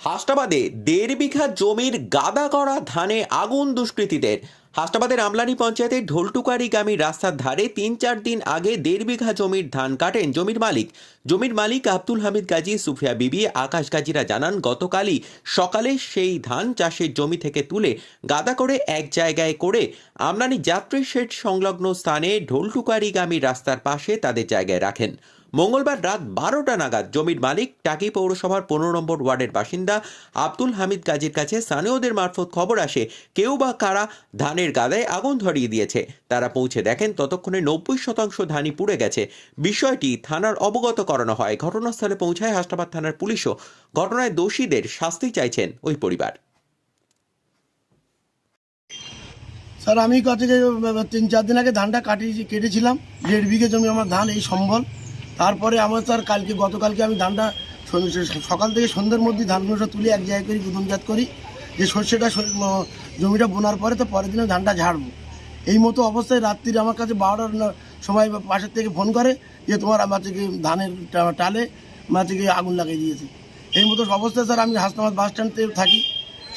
হাসনাবাদে দেড় বিঘা জমির গাদা করা ধানে আগুন দুষ্কৃতীদের। হাসনাবাদের আমলানি পঞ্চায়েতের ঢোলটুকারিগামী রাস্তার ধারে তিন চার দিন আগে দেড় বিঘা জমির ধান কাটেন জমির মালিক। জমির মালিক আব্দুল হামিদ গাজী, সুফিয়া বিবি, আকাশ গাজীরা জানান, গতকালই সকালে সেই ধান চাষের জমি থেকে তুলে গাদা করে এক জায়গায় করে আমলানি যাত্রী শেড সংলগ্ন স্থানে ঢোলটুকারিগামী রাস্তার পাশে তাদের জায়গায় রাখেন। মঙ্গলবার রাত বারোটা নাগাদ জমির মালিক টাকি পৌরসভার পনেরো নম্বর ওয়ার্ডের বাসিন্দা আব্দুল হামিদ গাজীর কাছে স্থানীয়দের মারফত খবর আসে, কেউ বা কারা ধানের গাদায় আগুন ধরিয়ে দিয়েছে। তারা পৌঁছে দেখেন ততক্ষণে নব্বই শতাংশ ধানই পুড়ে গেছে। বিষয়টি থানার অবগত করানো হয়। ঘটনাস্থলে পৌঁছায় হাসনাবাদ থানার পুলিশও। ঘটনায় দোষীদের শাস্তি চাইছেন ওই পরিবার। স্যার, আমি কাছে তিন চার দিন আগে ধানটা কাটিয়েছি কেটেছিলাম। দেড় বিঘে জমি আমার ধান, এই সম্বল। তারপরে আমার স্যার কালকে, গতকালকে আমি ধানটা সকাল থেকে সন্ধ্যের মধ্যে ধানগুলো তুলে এক জায়গায় করি গুদমজাত করি। যে শস্যটা স- ম- জমিটা বোনার পরে তো পরের দিনে ধানটা ঝাড়বো। এই মতো অবস্থায় রাত্রির আমার কাছে বারোটার সময় পাশের থেকে ফোন করে যে তোমার আমার থেকে ধানের টালে আমার থেকে আগুন লাগিয়ে দিয়েছে। এই মতো অবস্থায় স্যার আমি হাসনাবাদ বাস স্ট্যান্ডে থাকি।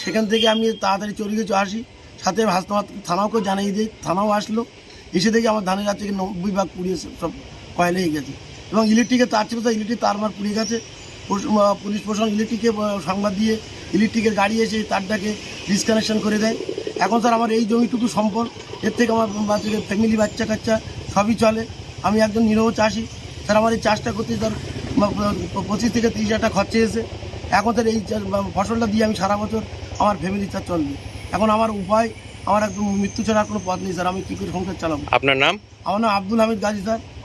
সেখান থেকে আমি তাড়াতাড়ি চলে গেছি আসি। সাথে হাসনাবাদ থানাওকে জানিয়ে দিই। থানাও আসলো। এসে দেখি আমার ধানের গাছ থেকে নব্বই ভাগ পুড়িয়ে সব কয়লা হয়ে গেছে। এবং ইলেকট্রিকের তার ছিল তো ইলেকট্রিক তার মার পুড়ে গেছে। পুলিশ প্রশাসন ইলেকট্রিকে সংবাদ দিয়ে ইলেকট্রিকের গাড়ি এসে তারটাকে ডিসকানেকশন করে দেয়। এখন স্যার আমার এই জমিটুকু সম্পদ এর থেকে আমার বাচ্চাকে ফ্যামিলি বাচ্চা কাচ্চা সবই চলে। আমি একজন নিরহ চাষি। স্যার আমার এই চাষটা করতে প- পঁচিশ থেকে তিরিশ হাজার খরচে এসে এখন স্যার এই ফসলটা দিয়ে আমি সারা বছর আমার ফ্যামিলি স্যার চলবে। এখন আমার উপায় আমার একদম মৃত্যু ছাড়া কোনো পথ নেই স্যার। আমি কী করে সংসার চালাবো? আপনার নাম? আমার নাম আব্দুল হামিদ গাজী স্যার। আমার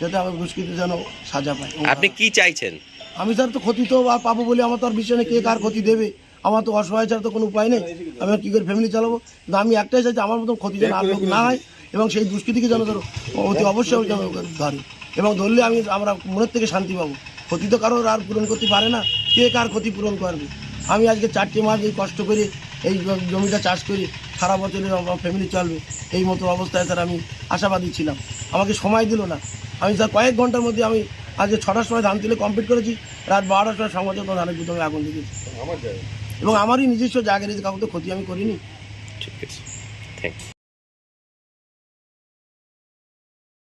যাতে আমার দুষ্কৃতি যেন সাজা পায় আপনি কি চাইছেন? আমি স্যার তো ক্ষতি তো আর পাবো বলে আমার তো আর বিষয় নেই কে কার ক্ষতি দেবে? আমার তো অসহায় ছাড়া তো কোনো উপায় নেই। আমি কী করে ফ্যামিলি চালাবো? কিন্তু আমি একটাই চাইছি আমার মতন ক্ষতি যেন আর লোক না হয় এবং সেই দুষ্কৃতিকে যেন ধরো অতি অবশ্যই যেন ধরে। এবং ধরলে আমি আমরা মনের থেকে শান্তি পাবো। ক্ষতি তো কারোর আর পূরণ করতে পারে না। কে কার ক্ষতি পূরণ করবে? আমি আজকে চারটে মাস এই কষ্ট করে এই জমিটা চাষ করে সারা বছরের আমার ফ্যামিলি চলবে। এই মতো অবস্থায় স্যার আমি আশাবাদী ছিলাম। আমাকে সময় দিল না। আমি তার কয়েক ঘণ্টার মধ্যে আমি আজকে ছটার সময় ধান তুলে কমপ্লিট করেছি রাত বারোটার সময় সংবাদ কোনো ধানের গুদামে আগুন দিয়েছি এবং আমারই নিজস্ব জায়গা নিয়ে কাউকে তো ক্ষতি আমি করিনি। ঠিক আছে। থ্যাংক